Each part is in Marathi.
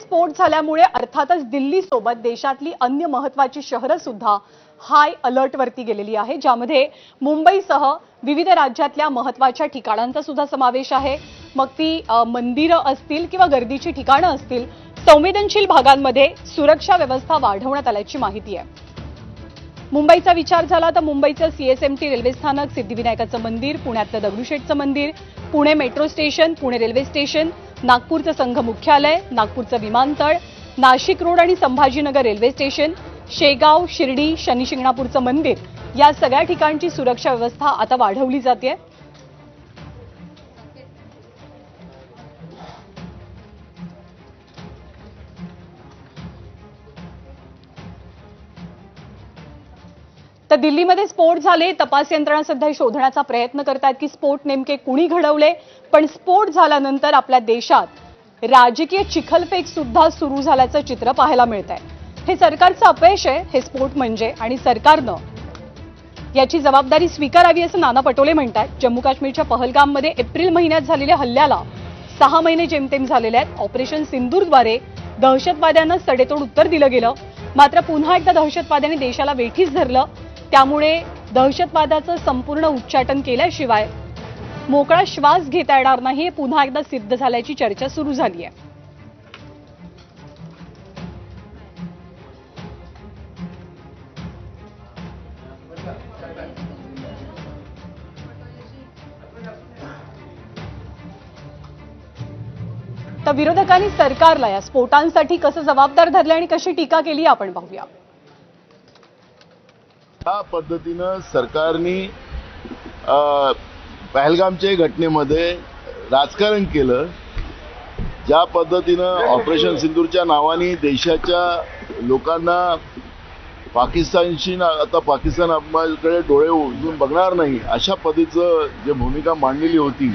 स्फोट झाल्यामुळे अर्थातच दिल्लीसोबत देशातली अन्य महत्वाची शहरं सुद्धा हाय अलर्टवरती गेलेली आहे ज्यामध्ये मुंबईसह विविध राज्यातल्या महत्त्वाच्या ठिकाणांचा सुद्धा समावेश आहे. मग ती मंदिरं असतील किंवा गर्दीची ठिकाणं असतील संवेदनशील भागांमध्ये सुरक्षा व्यवस्था वाढवण्यात आल्याची माहिती आहे. मुंबईचा विचार झाला तर मुंबईचं सीएसएमटी रेल्वे स्थानक सिद्धिविनायकाचं मंदिर पुण्यातलं दगडूशेठचं मंदिर Pune metro station Pune railway station नागपूरचं संघ मुख्यालय नागपूरचं विमानतळ नाशिक रोड आणि संभाजीनगर रेल्वे स्टेशन शेगाव शिर्डी शनिशिंगणापूरचं मंदिर या सगळ्या ठिकाणची सुरक्षा व्यवस्था आता वाढवली जाते तर दिल्लीमध्ये स्फोट झाले. तपास यंत्रणा सध्या शोधण्याचा प्रयत्न करतात की स्फोट नेमके कुणी घडवले? पण स्फोट झाल्यानंतर आपल्या देशात राजकीय चिखलफेक सुद्धा सुरू झाल्याचं चित्र पाहायला मिळत आहे हे सरकारचं अपयश आहे. हे स्फोट म्हणजे आणि सरकारनं याची जबाबदारी स्वीकारावी असं नाना पटोले म्हणतात जम्मू काश्मीरच्या पहलगाममध्ये एप्रिल महिन्यात झालेल्या हल्ल्याला सहा महिने जेमतेम झालेले आहेत. ऑपरेशन सिंदूरद्वारे दहशतवाद्यांना सडेतोड उत्तर दिलं गेलं. मात्र पुन्हा एकदा दहशतवाद्यांनी देशाला वेठीस धरलं. त्यामुळे दहशतवादाचं संपूर्ण उच्चाटन केल्याशिवाय मोकळा श्वास घेता येणार नाही हे पुन्हा एकदा सिद्ध झाल्याची चर्चा सुरू झाली आहे. तर विरोधकांनी सरकारला या स्फोटांसाठी कसं जबाबदार धरले आणि कशी टीका केली आपण पाहूया. या पद्धतीनं सरकारने पहलगामच्या घटनेमध्ये राजकारण केलं ज्या पद्धतीनं ऑपरेशन सिंदूरच्या नावाने देशाच्या लोकांना पाकिस्तानशी ना- आता पाकिस्तान आपल्याकडे डोळे उजून बघणार नाही अशा पद्धतीचं जे भूमिका मांडलेली होती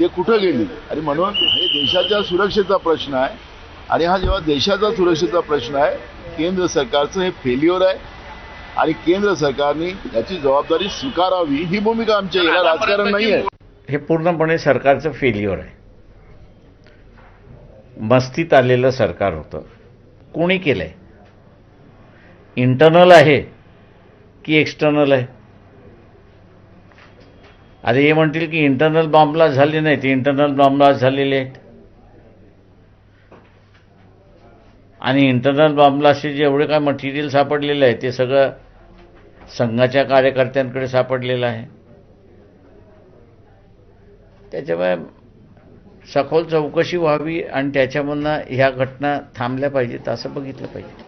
ते कुठं गेली? आणि म्हणून हे देशाच्या सुरक्षेचा प्रश्न आहे. आणि हा जेव्हा देशाचा सुरक्षेचा प्रश्न आहे केंद्र सरकारचं हे फेल्युअर आहे. आणि केंद्र सरकारने याची जबाबदारी स्वीकारावी ही भूमिका आमच्या याला राजकारण नाही आहे हे पूर्णपणे सरकारचं फेल्युअर आहे. मस्तीत आलेलं सरकार होतं. कोणी केलंय? इंटरनल आहे की एक्सटर्नल आहे? आता हे म्हणतील की इंटरनल बॉम्बला झाले नाही ते इंटरनल बॉम्बला झालेले आहेत. आणि इंटरनल बॉम्बलाचे जेवढे काय मटेरियल सापडलेलं आहे ते सगळं संघाच्या कार्यकर्त्यांकडे सापडलेला आहे. त्याच्यामुळे सखोल चौकशी व्हावी आणि त्याच्यामधनं ह्या घटना थांबल्या पाहिजेत असं बघितलं पाहिजे.